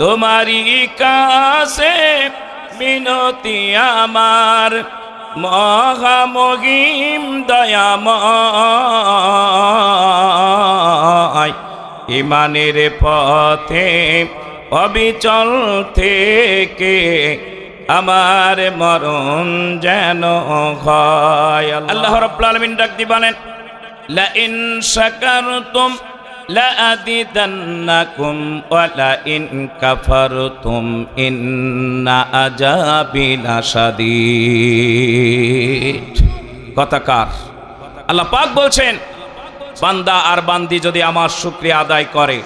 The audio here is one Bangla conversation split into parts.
তোমারই কাছে মিনতি আমার মহামহিম দয়াময়। ইমানের পথে অবিচল থেকে আমার মরণ যেন হয়। আল্লাহ রাব্বুল আলামিন ডাক দি বলেন, লা ইন শাকারতুম লা ইন কাফারতুম ইন্না আযাবি লাশাদীদ কথাকার আল্লাহ পাক বলছেন, বান্দা আর বান্দি যদি আমার শুকরিয়া আদায় করে,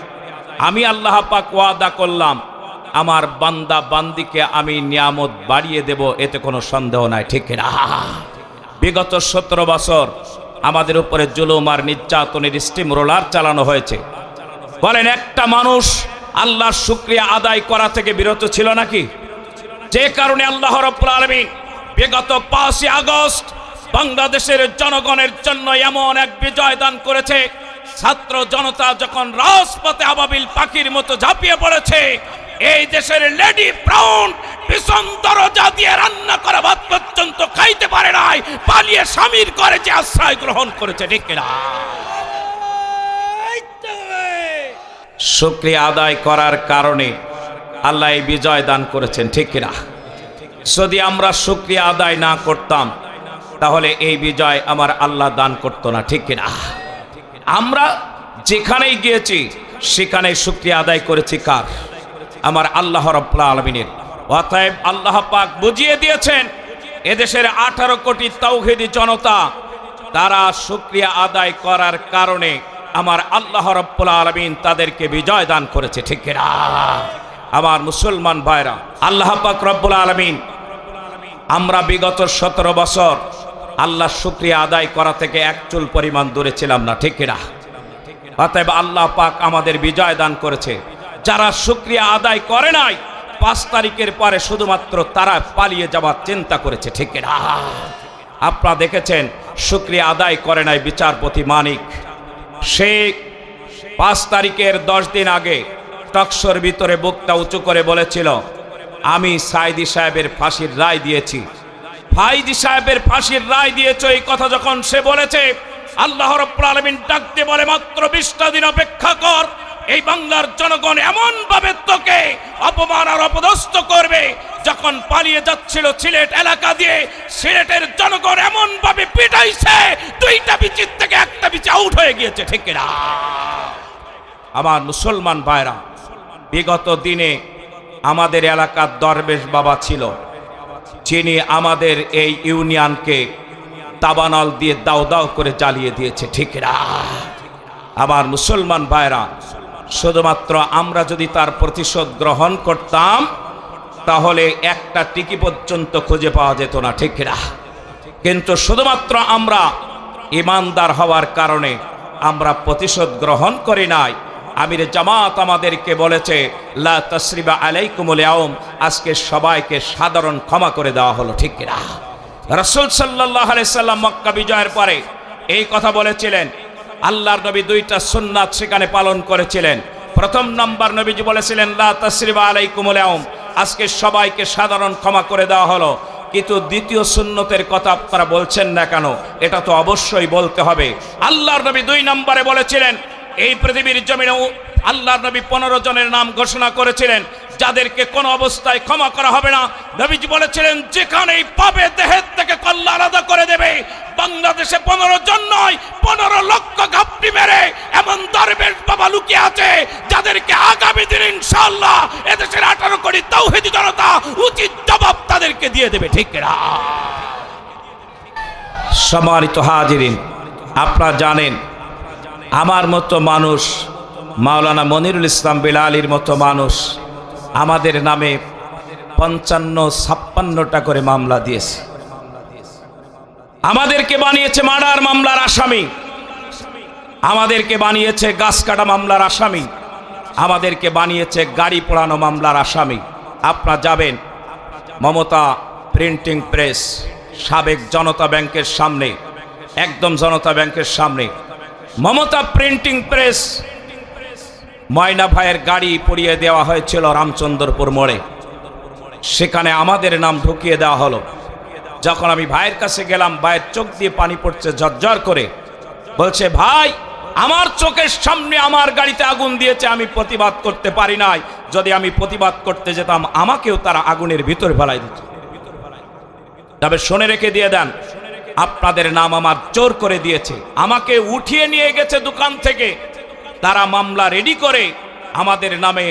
আমি আল্লাহ পাক ওয়াদা করলাম, আমার বান্দা বান্দিকে আমি নিয়ামত বাড়িয়ে দেব, এতে কোনো সন্দেহ নাই, ঠিক না বিগত সতেরো বছর আমাদের উপরে জুলুম আর নির্যাতনের স্টিম রোলার চালানো হয়েছে। বলেন, একটা মানুষ আল্লাহর শুক্রিয়া আদায় করা থেকে বিরত ছিল নাকি? যে কারণে আল্লাহ রব্বুল আলমিন বিগত পাঁচই আগস্ট বাংলাদেশের জনগণের জন্য এমন এক বিজয় দান করেছে, ছাত্র জনতা যখন রাজপথে আবাবিল পাখির মতো ঝাঁপিয়ে পড়েছে, এই দেশের লেডি, ব্রাউন ভীষণ দরজা দিয়ে রান্না করা ভাত পারে নাই। পালিয়ে স্বামীর যে আশ্রয় গ্রহণ করেছে, ঠিক শুক্রিয়া আদায় করার কারণে আল্লাহ এই বিজয় দান করেছেন, ঠিক কিনা? যদি আমরা শুক্রিয়া আদায় না করতাম, তাহলে এই বিজয় আমার আল্লাহ দান করতো না, ঠিক কিনা? আমরা যেখানেই গিয়েছি সেখানে শুক্রিয়া আদায় করেছি কার? আমার আল্লাহ রব্লা আলমিনের। অতএব আল্লাহ পাক বুঝিয়ে দিয়েছেন এদেশের আঠারো কোটি তৌহেদি জনতা, তারা শুক্রিয়া আদায় করার কারণে আমার আল্লাহ রব্বুল আলমিন তাদেরকে বিজয় দান করেছে, ঠিক আমার মুসলমান ভাইরা, আল্লাহ পাক রব্বুল আলমিন, আমরা বিগত সতেরো বছর আল্লাহ শুক্রিয়া আদায় করা থেকে এক চুল পরিমাণ দূরে ছিলাম না, ঠিক কিনা? অতএব আল্লাহ পাক আমাদের বিজয় দান করেছে। যারা শুক্রিয়া আদায় করে নাই পাঁচ তারিখের পরে শুধুমাত্র তারা পালিয়ে যাওয়ার চিন্তা করেছে, ঠিক আপনারা দেখেছেন, শুক্রিয়া আদায় করে নাই বিচারপতি মানিক। সে পাঁচ তারিখের দশ দিন আগে টকশোর ভিতরে বুকটা উঁচু করে বলেছিল, আমি সাইদি সাহেবের ফাঁসির রায় দিয়েছি। ফাইজি সাহেবের ফাঁসির রায় দিয়েছ এই কথা যখন সে বলেছে, আল্লাহ রব্বুল ডাকতে বলে, মাত্র বিশটা দিন অপেক্ষা কর। এই বাংলার জনগণ এমন ভাবে তোকে অপমান আর অপদস্থ করবে, যখন পালিয়ে যাচ্ছিল সিলেট এলাকা দিয়ে, সিলেটের জনগণ এমন ভাবে পিটাইছে, দুইটা বিচির থেকে একটা বিচি আউট হয়ে গিয়েছে, ঠিক না আমার মুসলমান ভাইরা, বিগত দিনে আমাদের এলাকার দরবেশ বাবা ছিল, যিনি আমাদের এই ইউনিয়নকে তাবানল দিয়ে দাও দাও করে জ্বালিয়ে দিয়েছে, ঠিক না আমার মুসলমান ভাইরা শুধুমাত্র আমরা যদি তার প্রতিশোধ গ্রহণ করতাম, তাহলে একটা টিকি পর্যন্ত খুঁজে পাওয়া যেত না, ঠিক না কিন্তু শুধুমাত্র আমরা ইমানদার হওয়ার কারণে আমরা প্রতিশোধ গ্রহণ করি নাই। আমির জামাত আমাদেরকে বলেছে, লা তসরিবা আলাইকুমুল আজকে সবাইকে সাধারণ ক্ষমা করে দেওয়া হলো, ঠিক কিনা? রসুল সাল্লাহ সাল্লাম মক্কা বিজয়ের পরে এই কথা বলেছিলেন। আল্লাহর নবী দুইটা সুন্নাত সেখানে পালন করেছিলেন। প্রথম নাম্বার নবীজি বলেছিলেন, লা তসরিবা আলাইকুমুল আজকে সবাইকে সাধারণ ক্ষমা করে দেওয়া হলো। কিন্তু দ্বিতীয় সুন্নতের কথা আপনারা বলছেন না কেন? এটা তো অবশ্যই বলতে হবে। আল্লাহর নবী দুই নম্বরে বলেছিলেন, এই পৃথিবীর জমিনে আল্লাহর নবী পনেরো জনের নাম ঘোষণা করেছিলেন যাদেরকে কোনো অবস্থায় ক্ষমা করা হবে না, নবীজি বলেছিলেন, যেখানেই পাবে দেহের থেকে কল্লা আলাদা করে দেবে। বাংলাদেশে পনেরো জন নয়, পনেরো লক্ষ ঘাপটি মেরে এমন দরবেশ বাবা লুকিয়ে আছে, যাদেরকে আগামী দিন ইনশাল্লাহ এদেশের আঠারো কোটি তৌহিদি জনতা উচিত জবাব তাদেরকে দিয়ে দেবে, ঠিক না? সম্মানিত হাজিরিন, আপনারা জানেন, আমার মতো মানুষ মাওলানা মনিরুল ইসলাম বিলালির মতো মানুষ আমাদের নামে পঞ্চান্ন, ছাপ্পান্নটা করে মামলা দিয়েছে। আমাদেরকে বানিয়েছে মার্ডার মামলার আসামি। আমাদেরকে বানিয়েছে গাছ কাটা মামলার আসামি। আমাদেরকে বানিয়েছে গাড়ি পোড়ানো মামলার আসামি। আপনারা যাবেন মমতা প্রিন্টিং প্রেস, সাবেক জনতা ব্যাংকের সামনে, একদম জনতা ব্যাংকের সামনে। মমতা প্রিন্টিং প্রেস ময়না ভাইয়ের গাড়ি পড়িয়ে দেওয়া হয়েছিল রামচন্দ্রপুর মোড়ে। সেখানে আমাদের নাম ঢুকিয়ে দেওয়া হলো। যখন আমি ভাইয়ের কাছে গেলাম, ভাইয়ের চোখ দিয়ে পানি পড়ছে ঝরঝর করে। বলছে, ভাই, আমার চোখের সামনে আমার গাড়িতে আগুন দিয়েছে, আমি প্রতিবাদ করতে পারি নাই। যদি আমি প্রতিবাদ করতে যেতাম, আমাকেও তারা আগুনের ভিতর ফেলাই দিত। তবে শুনে রেখে দিয়ে দেন, আপনাদের নাম আমার জোর করে দিয়েছে। আমাকে উঠিয়ে নিয়ে গেছে দোকান থেকে। তারা মামলা রেডি করে আমাদের নামে,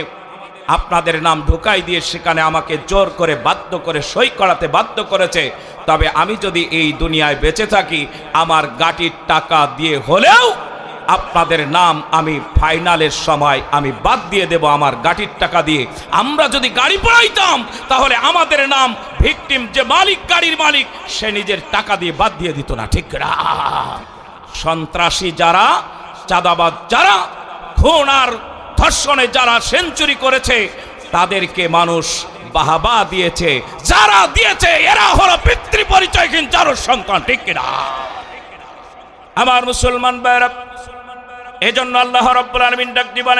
আপনাদের নাম ঢুকাই দিয়ে সেখানে আমাকে জোর করে বাধ্য করে সই করাতে বাধ্য করেছে। তবে আমি যদি এই দুনিয়ায় বেঁচে থাকি, আমার গাটির টাকা দিয়ে হলেও আপনাদের নাম আমি ফাইনালের সময় আমি বাদ দিয়ে দেব আমার গাড়ির টাকা দিয়ে। আমরা যদি গাড়ি পড়াইতাম, তাহলে আমাদের নাম ভিকটিম যে মালিক, গাড়ির মালিক, সে নিজের টাকা দিয়ে বাদ দিয়ে দিত না, ঠিক সন্ত্রাসী যারা চাঁদাবাদ যারা খুন আর ধর্ষণে যারা সেঞ্চুরি করেছে, তাদেরকে মানুষ বাহাবা দিয়েছে, যারা দিয়েছে, এরা হলো পিতৃ পরিচয়হীন যারো সন্তান, ঠিক কিনা? আমার মুসলমান ভাইরা এজন্য আল্লাহ রাব্বুল আলামিন ডাক দিবেন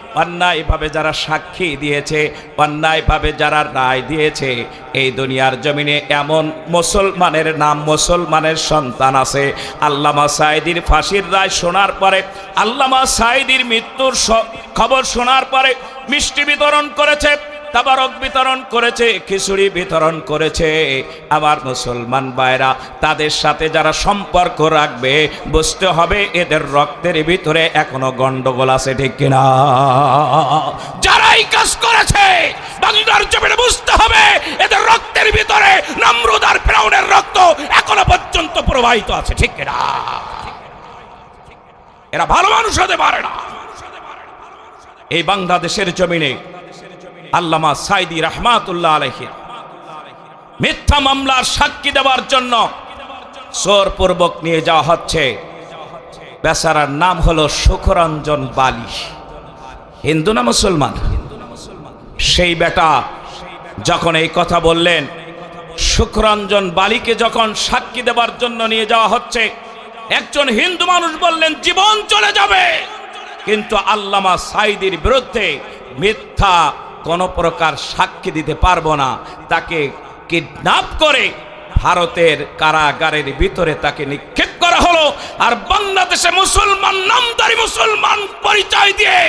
অন্যায়ভাবে যারা সাক্ষী দিয়েছে, অন্যায়ভাবে যারা রায় দিয়েছে, এই দুনিয়ার জমিনে এমন মুসলমানের নাম মুসলমানের সন্তান আছে। আল্লামা সাইদির ফাঁসির রায় শোনার পরে, আল্লামা সাইদির মৃত্যুর খবর শোনার পরে মিষ্টি বিতরণ করেছে। তাবারক বিতরণ করেছে, খিচুড়ি বিতরণ করেছে। আমার মুসলমান ভাইরা, তাদের সাথে যারা সম্পর্ক রাখবে, বুঝতে হবে এদের রক্তের ভিতরে এখনও গন্ডগোল আছে, ঠিক কিনা? যারা এই কাজ করেছে, বাংলার জমিনে বুঝতে হবে, এদের রক্তের ভিতরে নমরুদ আর ফেরাউনের রক্ত এখনও পর্যন্ত প্রবাহিত আছে, ঠিক কিনা? এরা ভালো মানুষ হতে পারে না। এই বাংলাদেশের জমিনে আল্লামা সাইদি রহমাতুল্লাহ আলহী মিথ্যা মামলার সাক্ষী দেওয়ার জন্য জোরপূর্বক নিয়ে যাওয়া হচ্ছে। বেচারার নাম হলো সুখরঞ্জন বালি। হিন্দু না মুসলমান? সেই বেটা যখন এই কথা বললেন সুখরঞ্জন বালিকে যখন সাক্ষী দেবার জন্য নিয়ে যাওয়া হচ্ছে, একজন হিন্দু মানুষ বললেন, জীবন চলে যাবে। কিন্তু আল্লামা সাইদির বিরুদ্ধে মিথ্যা কোনো প্রকার সাক্ষী দিতে পারব না। তাকে কিডন্যাপ করে ভারতের কারাগারের ভিতরে তাকে নিক্ষেপ করা হলো। আর বাংলাদেশে মুসলমান, নামদারি মুসলমান পরিচয় দিয়ে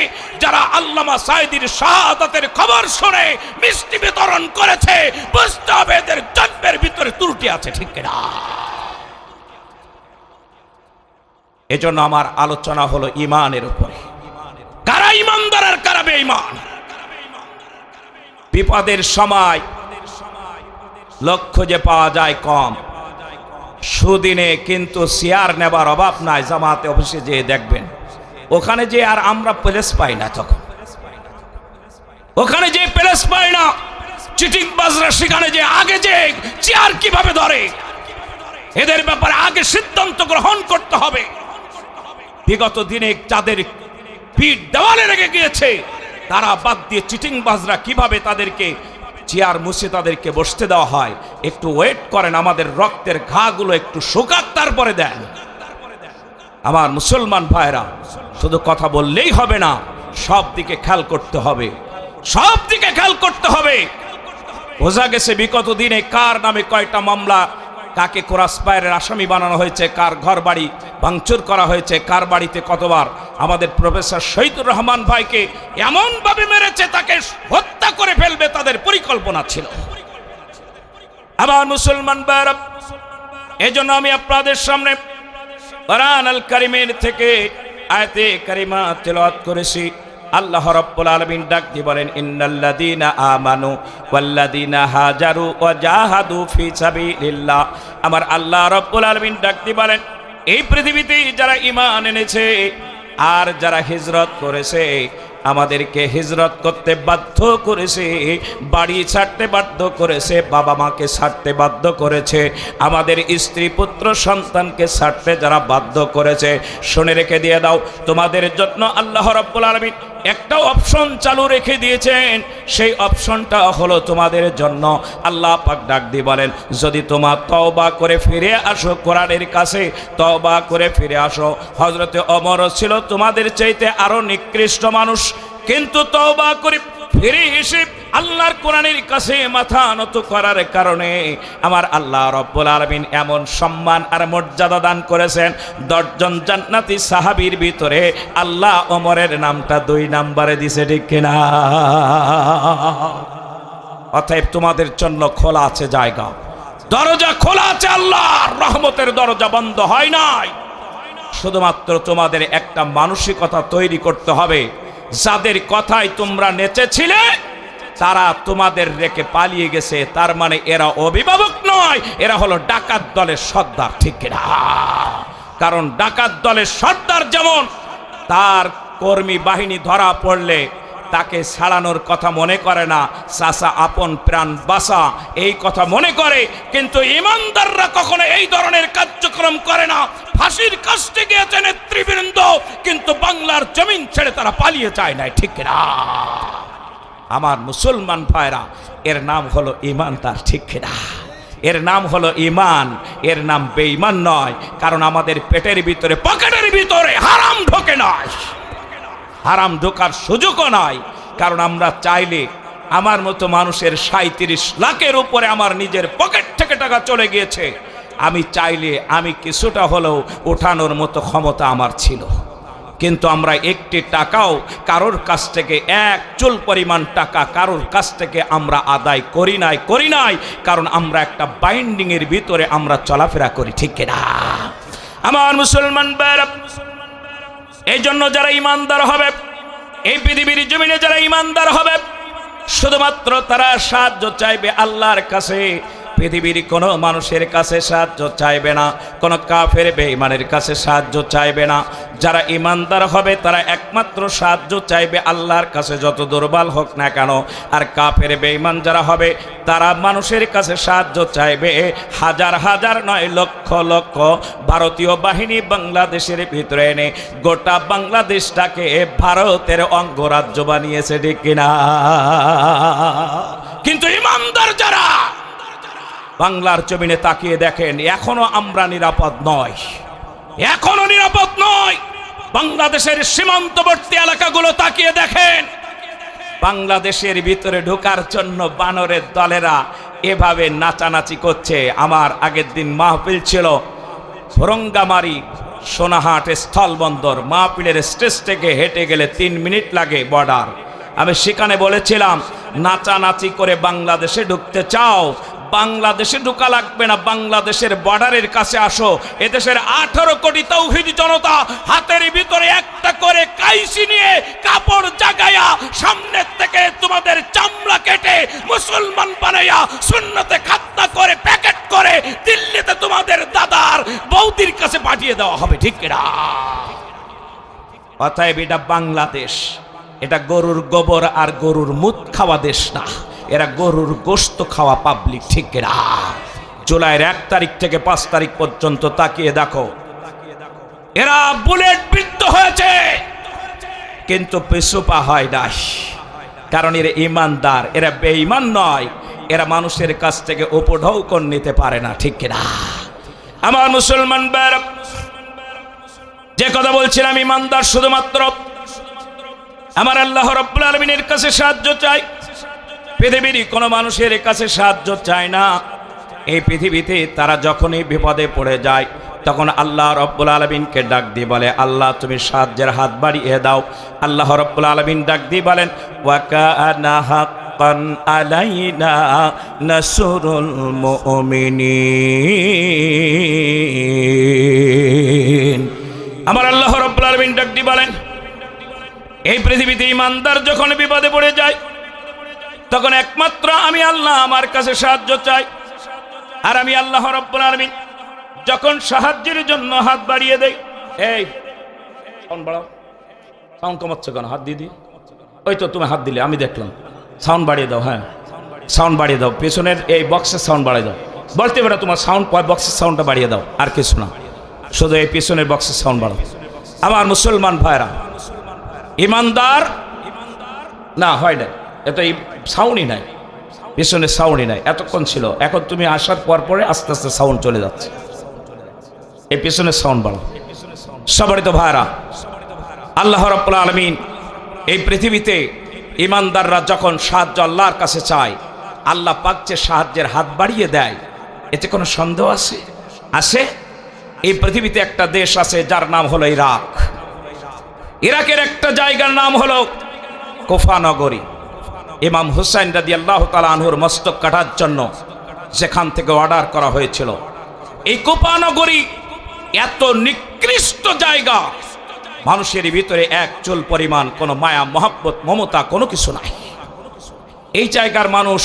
যারা আল্লামা সাইদির শাহাদাতের খবর শুনে মিষ্টি বিতরণ করেছে, বুঝতে হবে এদের জন্মের ভিতরে ত্রুটি আছে, ঠিক না এজন্য আমার আলোচনা হলো ইমানের উপরে। কারা ইমানদার আর কারা বেঈমান? বিপদের সময় লক্ষ্য যে পাওয়া যায় কম। সুদিনে কিন্তু শেয়ার নেবার অভাব নাই, জামাতে অফিসে যেয়ে দেখবেন। ওখানে যে আর আমরা প্লেস পাই না তখন। ওখানে যে প্লেস পাই না চিটিং বাজরা সেখানে যে আগে যে চেয়ার কীভাবে ধরে? এদের ব্যাপারে আগে সিদ্ধান্ত গ্রহণ করতে হবে। বিগত দিনে যাদের পিঠ দেওয়ালে রেগে গিয়েছে তারা বাদ দিয়ে চিটিং বাজরা কীভাবে তাদেরকে চেয়ার মুছে তাদেরকে বসতে দেওয়া হয়? একটু ওয়েট করেন, আমাদের রক্তের ঘাগুলো একটু শুকাক, তারপরে দেন। আমার মুসলমান ভাইরা, শুধু কথা বললেই হবে না, সব দিকে খেয়াল করতে হবে। সব দিকে খেয়াল করতে হবে। বোঝা গেছে বিগত দিনে কার নামে কয়টা মামলা কাকে কোরাসপায়ের আসামি বানানো হয়েছে, কার ঘর বাড়ি ভাঙচুর করা হয়েছে, কার বাড়িতে কতবার। আমাদের প্রফেসর শহীদুর রহমান ভাইকে এমনভাবে মেরেছে, তাকে হত্যা করে ফেলবে তাদের পরিকল্পনা ছিল। আমার মুসলমান ভাইরা এজন্য আমি আপনাদের সামনে কারিমের থেকে আয়তে কারিমা তেলাওয়াত করেছি। আল্লাহ রাব্বুল আলামিন ডাক দিয়ে বলেন, ইন্নাল্লাযীনা আমানু ওয়াল্লাযীনা হাজারু ওয়া জাহাদু ফি সাবিলিল্লাহ। আমার আল্লাহ রাব্বুল আলামিন ডাক দিয়ে বলেন, এই পৃথিবীতে যারা ঈমান এনেছে আর যারা হিজরত করেছে, আমাদেরকে হিজরত করতে বাধ্য করেছে, বাড়ি ছাড়তে বাধ্য করেছে, বাবা মাকে ছাড়তে বাধ্য করেছে, আমাদের স্ত্রী পুত্র সন্তানকে ছাড়তে যারা বাধ্য করেছে। শুনে রেখে দিয়ে দাও, তোমাদের জন্য আল্লাহ রাব্বুল আলামিন একটা অপশন চালু রেখে দিয়েছেন, সেই অপশনটা হলো তোমাদের জন্য। আল্লাহ পাক ডাক দিয়ে বলেন, যদি তোমার তওবা করে ফিরে আসো কোরআনের কাছে, তওবা করে ফিরে আসো। হজরতে অমর ছিল তোমাদের চাইতে আরও নিকৃষ্ট মানুষ, কিন্তু তওবা করে ফিরে এসে আল্লাহর কোরআনের কাছে মাথা নত করার কারণে আমার আল্লাহ রব্বুল আলমিন এমন সম্মান আর মর্যাদা দান করেছেন, দশজন জান্নাতি সাহাবির ভিতরে আল্লাহ ওমরের নামটা দুই নাম্বারে দিছে, ঠিক কিনা? অতএব তোমাদের জন্য খোলা আছে জায়গা। দরজা খোলা আছে আল্লাহর, রহমতের দরজা বন্ধ হয় নাই। শুধুমাত্র তোমাদের একটা মানসিকতা তৈরি করতে হবে, যাদের কথায় তোমরা নেচেছিলে তারা তোমাদের রেখে পালিয়ে গেছে, তার মানে এরা অভিভাবক নয়, এরা হলো ডাকাত দলের সর্দার, ঠিক কিনা? কারণ ডাকাত দলের সর্দার যেমন, তার কর্মী বাহিনী ধরা পড়লে তাকে ছাড়ানোর কথা মনে করে না চাষা আপন প্রাণ বাসা এই কথা মনে করে, কিন্তু ইমানদাররা কখনো এই ধরনের কার্যক্রম করে না। ফাঁসির কাজটি গিয়েছে নেতৃবৃন্দ, কিন্তু বাংলার জমিন ছেড়ে তারা পালিয়ে যায় নাই, ঠিক না আমার মুসলমান ভাইরা, এর নাম হলো ইমানদার ঠিক না এর নাম হলো ইমান এর নাম বেঈমান নয়, কারণ আমাদের পেটের ভিতরে, পকেটের ভিতরে হারাম ঢোকে নয় হারাম ঢোকার সুযোগও নাই, কারণ আমরা চাইলে আমার মতো মানুষের সাঁত্রিশ লাখের উপরে আমার নিজের পকেট থেকে টাকা চলে গিয়েছে। আমি চাইলে, আমি কিছুটা হলেও ওঠানোর মতো ক্ষমতা আমার ছিল। কিন্তু আমরা একটি টাকাও কারোর কাছ থেকে এক চুল পরিমাণ টাকা কারোর কাছ থেকে আমরা আদায় করি নাই করি নাই। কারণ আমরা একটা বাইন্ডিংয়ের ভিতরে আমরা চলাফেরা করি, ঠিক কিনা? আমার মুসলমান এই জন্য যারা ইমানদার হবে, এই পৃথিবীর জমিনে যারা ইমানদার হবে, শুধুমাত্র তারা সাহায্য চাইবে আল্লাহর কাছে। পৃথিবীর কোনো মানুষের কাছে সাহায্য চাইবে না, কোনো কাফের বেঈমানের কাছে সাহায্য চাইবে না। যারা ইমানদার হবে, তারা একমাত্র সাহায্য চাইবে আল্লাহর কাছে যত দুর্বল হোক না কেন। আর কাফের বেঈমান যারা হবে, তারা মানুষের কাছে সাহায্য চাইবে হাজার হাজার নয় লক্ষ লক্ষ ভারতীয় বাহিনী বাংলাদেশের ভিতরে এনে গোটা বাংলাদেশটাকে ভারতের অঙ্গরাজ্য বানিয়েছে, ঠিক কিনা? কিন্তু ইমানদার যারা বাংলার জমিনে তাকিয়ে দেখেন, এখনও আমরা নিরাপদ নয় এখনও নিরাপদ নয় বাংলাদেশের সীমান্তবর্তী এলাকাগুলো তাকিয়ে দেখেন। বাংলাদেশের ভিতরে ঢোকার জন্য বানরের দলেরা এভাবে নাচানাচি করছে। আমার আগের দিন মাহফিল ছিল ফরঙ্গামারি সোনাহাট স্থলবন্দর। মাহফিলের স্টেজ থেকে হেঁটে গেলে তিন মিনিট লাগে বর্ডার। আমি সেখানে বলেছিলাম, নাচানাচি করে বাংলাদেশে ঢুকতে চাও বাংলাদেশে ঢোকা লাগবে না। বাংলাদেশের বর্ডারের কাছে আসো। এদেশের আঠারো কোটি তৌহিদ জনতা হাতের ভিতরে একটা করে কাইসি নিয়ে কাপড় জাগাইয়া সামনের থেকে তোমাদের চামড়া কেটে মুসলমান বানাইয়া শূন্যতে খাত্তা করে, প্যাকেট করে দিল্লিতে তোমাদের দাদার বৌদির কাছে পাঠিয়ে দেওয়া হবে। ঠিক না অতএব এটা বাংলাদেশ। এটা গরুর গোবর আর গরুর মুখ খাওয়া দেশ না। এরা গরুর গোস্ত খাওয়া পাবলিক ঠিক না জুলাইয়ের এক তারিখ থেকে পাঁচ তারিখ পর্যন্ত তাকিয়ে দেখো। এরা বুলেট বৃদ্ধ হয়েছে। কিন্তু পেশুপা হয় নাই। কারণ এরা ইমানদার, এরা বেঈমান নয়। এরা মানুষের কাছ থেকে উপঢৌকন নিতে পারে না ঠিক কিনা? আমার মুসলমান যে কথা বলছিলাম ইমানদার শুধুমাত্র আমার আল্লাহ রব্বুল আলমিনের কাছে সাহায্য চাই। পৃথিবীর কোনো মানুষের কাছে সাহায্য চায় না। এই পৃথিবীতে তারা যখনই বিপদে পড়ে যায়, তখন আল্লাহ রব্বুল আলমিনকে ডাক দিয়ে বলে, আল্লাহ, তুমি সাহায্যের হাত বাড়িয়ে দাও। আল্লাহ রব্বুল আলমিন ডাক দিয়ে বলেন মুমিনিন। আমার আল্লাহ রব্বুল আলমিন ডাক দিয়ে বলেন এই পৃথিবীতে ইমানদার যখন বিপদে পড়ে যায়, তখন একমাত্র আমি আল্লাহ আমার কাছে সাহায্য চাই। আর আমি আল্লাহ রব্বুল আলমিন যখন সাহায্যের জন্য হাত বাড়িয়ে দেই, এই, সাউন্ড বাড়াও। সাউন্ড কমাচ্ছ কেন? হাত দিয়ে দিই। ওই তো তুমি হাত দিলে, আমি দেখলাম। সাউন্ড বাড়িয়ে দাও হ্যাঁ। সাউন্ড বাড়িয়ে দাও, পেছনের এই বক্সের সাউন্ড বাড়িয়ে দাও। বলতে পারে তোমার সাউন্ড বক্সের সাউন্ডটা বাড়িয়ে দাও, আর কিছু না। শুধু এই পেছনের বক্সের সাউন্ড বাড়াও। আমার মুসলমান ভাইরা ইমানদার? না, হয় না এত এই সাউন্ডই নাই। পেছনে সাউন্ডই নাই। এতক্ষণ ছিল। এখন তুমি আসার পর পরে আস্তে আস্তে সাউন্ড চলে যাচ্ছে। এই পেছনে সাউন্ড বাড়ো সবারই তো ভাইরা আল্লাহ রব্বুল আলমিন এই পৃথিবীতে ইমানদাররা যখন সাহায্য আল্লাহর কাছে চায়, আল্লাহ যে সাহায্যের হাত বাড়িয়ে দেয়, এতে কোনো সন্দেহ আছে? আছে? এই পৃথিবীতে একটা দেশ আছে যার নাম হলো ইরাক। ইরাকের একটা জায়গার নাম হলো কোফা নগরী। ইমাম হুসাইন রাদি আল্লাহ তালা আনহুর মস্তক কাটার জন্য সেখান থেকে অর্ডার করা হয়েছিল। এই কোপা নগরী এত নিকৃষ্ট জায়গা, মানুষের ভিতরে এক চুল পরিমাণ, কোনো মায়া, মহাব্বত, মমতা, কোনো কিছু নাই। এই জায়গার মানুষ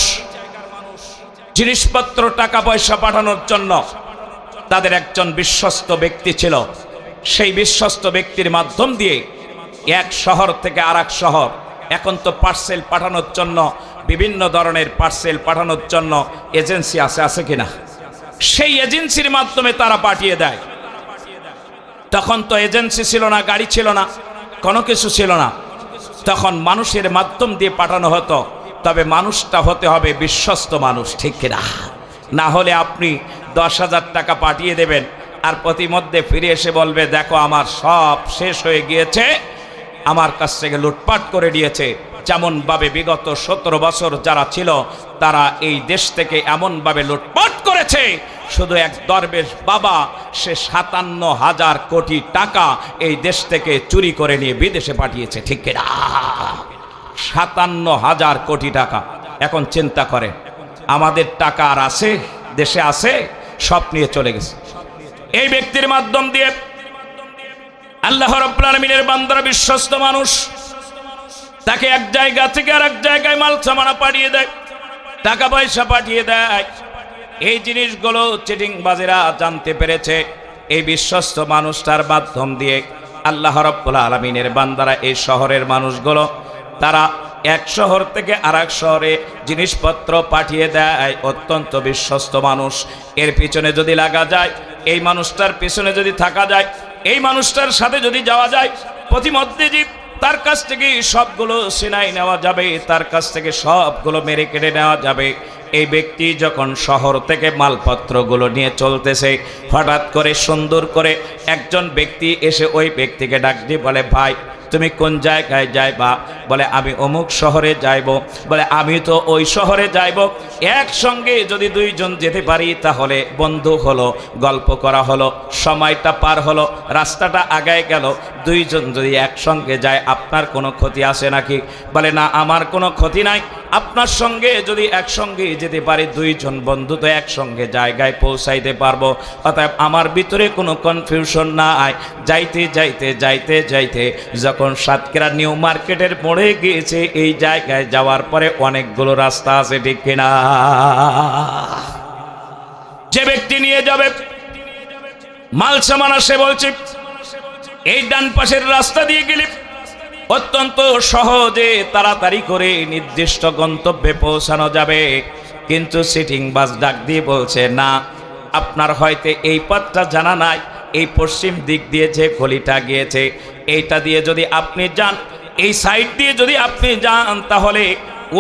জিনিসপত্র টাকা পয়সা পাঠানোর জন্য তাদের একজন বিশ্বস্ত ব্যক্তি ছিল। সেই বিশ্বস্ত ব্যক্তির মাধ্যম দিয়ে এক শহর থেকে আর শহর। এখন তো পার্সেল পাঠানোর জন্য, বিভিন্ন ধরনের পার্সেল পাঠানোর জন্য এজেন্সি আছে আছে কিনা? সেই এজেন্সির মাধ্যমে তারা পাঠিয়ে দেয়। তখন তো এজেন্সি ছিল না, গাড়ি ছিল না, কোনো কিছু ছিল না। তখন মানুষের মাধ্যম দিয়ে পাঠানো হতো, তবে মানুষটা হতে হবে বিশ্বস্ত মানুষ, ঠিক কিনা? না হলে আপনি দশ হাজার টাকা পাঠিয়ে দেবেন, আর প্রতিমধ্যে ফিরে এসে বলবে, দেখো, আমার সব শেষ হয়ে গিয়েছে। আমার কাছ থেকে লুটপাট করে দিয়েছে। যেমনভাবে বিগত সতেরো বছর যারা ছিল, তারা এই দেশ থেকে এমনভাবে লুটপাট করেছে। শুধু এক দরবেশ বাবা, সে সাতান্ন হাজার কোটি টাকা এই দেশ থেকে চুরি করে নিয়ে বিদেশে পাঠিয়েছে, ঠিক সাতান্ন হাজার কোটি টাকা। এখন চিন্তা করে, আমাদের টাকা আর আছে, দেশে আছে, সব নিয়ে চলে গেছে। এই ব্যক্তির মাধ্যম দিয়ে আল্লাহ রব্বুল আলমিনের বান্দারা বিশ্বস্ত মানুষ। তাকে এক জায়গা থেকে আর এক জায়গায় মাল সামানা পাঠিয়ে দেয়। টাকা পয়সা পাঠিয়ে দেয়। এই জিনিসগুলো চিটিং বাজেরা জানতে পেরেছে। এই বিশ্বস্ত মানুষটার মাধ্যম দিয়ে আল্লাহ রব্বুল আলমিনের বান্দারা এই শহরের মানুষগুলো, তারা এক শহর থেকে আর শহরে জিনিসপত্র পাঠিয়ে দেয়। অত্যন্ত বিশ্বস্ত মানুষ। এর পিছনে যদি লাগা যায়, এই মানুষটার পিছনে যদি থাকা যায় এই মানুষটার সাথে যদি যাওয়া যায় প্রতিমধ্যে যে তার কাছ থেকে সবগুলো সিনাই নেওয়া যাবে, তার কাছ থেকে সবগুলো মেরে কেটে নেওয়া যাবে। এই ব্যক্তি যখন শহর থেকে মালপত্রগুলো নিয়ে চলতেছে, হঠাৎ করে সুন্দর করে একজন ব্যক্তি এসে ওই ব্যক্তিকে ডাক দিয়ে বলে, ভাই তুমি কোন জায়গায় যাইবা? বলে, আমি অমুক শহরে যাইব। বলে, আমি তো ওই শহরে যাইব। একসঙ্গে যদি দুইজন যেতে পারি, তাহলে বন্ধু হলো, গল্প করা হলো, সময়টা পার হলো, রাস্তাটা আগায় গেল। দুইজন যদি একসঙ্গে যায়, আপনার কোনো ক্ষতি আসে নাকি? বলে, না, আমার কোনো ক্ষতি নাই। আপনার সঙ্গে যদি একসঙ্গে যেতে পারি দুইজন বন্ধু, তো একসঙ্গে জায়গায় পৌঁছাইতে পারব। অতএব আমার ভিতরে কোনো কনফিউশন না আয়। যাইতে যাইতে যাইতে যাইতে, যখন সাতক্ষীরা নিউ মার্কেটের পড়ে গিয়েছে, এই জায়গায় যাওয়ার পরে অনেকগুলো রাস্তা আছে, ঠিক কিনা? যে ব্যক্তি নিয়ে যাবে, মাল সামান আসে বলছে, এই ডান পাশের রাস্তা দিয়ে গেলে অত্যন্ত সহজে তাড়াতাড়ি করে নির্দিষ্ট গন্তব্যে পৌঁছানো যাবে। কিন্তু সিটিং বাস ডাক দিয়ে বলছে, না, আপনার হয়তো এই পথটা জানা নাই। এই পশ্চিম দিক দিয়ে যে গলিটা গিয়েছে, এইটা দিয়ে যদি আপনি যান, এই সাইড দিয়ে যদি আপনি যান, তাহলে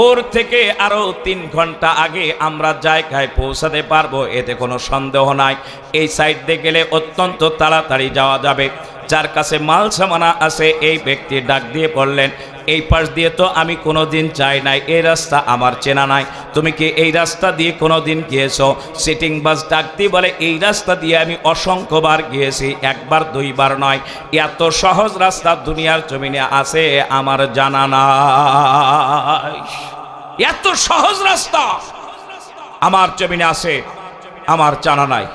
ওর থেকে আরও তিন ঘণ্টা আগে আমরা জায়গায় পৌঁছাতে পারব। এতে কোনো সন্দেহ নাই। এই সাইড দিয়ে গেলে অত্যন্ত তাড়াতাড়ি যাওয়া যাবে। যার কাছে মাল সামানা আছে, এই ব্যক্তি ডাক দিয়ে বললেন, এই পাশ দিয়ে তো আমি কোনো দিন যাই নাই, এই রাস্তা আমার চেনা নাই। তুমি কি এই রাস্তা দিয়ে কোনো দিন গিয়েছো সিটিং বাস ডাকতি বলে, এই রাস্তা দিয়ে আমি অসংখ্যবার গিয়েছি, একবার, দুইবার নয়। এত সহজ রাস্তা দুনিয়ার জমিনে আছে, আমার জানা নাই। এত সহজ রাস্তা আমার জমিনে আছে, আমার জানা নাই।